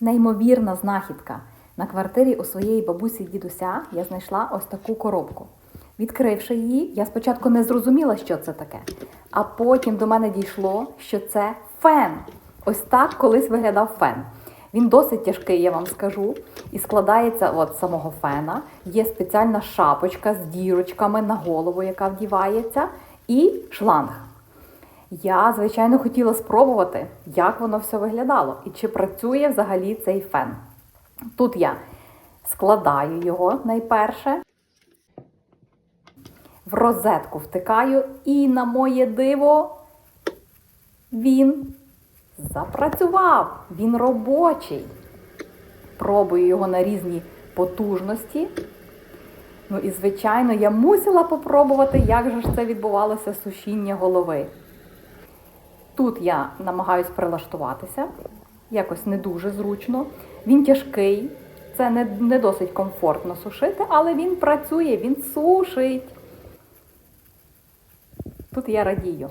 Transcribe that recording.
Неймовірна знахідка. На квартирі у своєї бабусі дідуся я знайшла ось таку коробку. Відкривши її, я спочатку не зрозуміла, що це таке. А потім до мене дійшло, що це фен. Ось так колись виглядав фен. Він досить тяжкий, я вам скажу, і складається от самого фена. Є спеціальна шапочка з дірочками на голову, яка вдівається, і шланг. Я, звичайно, хотіла спробувати, як воно все виглядало і чи працює взагалі цей фен. Тут я складаю його найперше, в розетку втикаю, і на моє диво він запрацював. Він робочий. Пробую його на різні потужності. Ну і, звичайно, я мусила попробувати, як же ж це відбувалося сушіння голови. Тут я намагаюсь прилаштуватися, якось не дуже зручно. Він тяжкий, це не, не досить комфортно сушити, але він працює, він сушить. Тут я радію.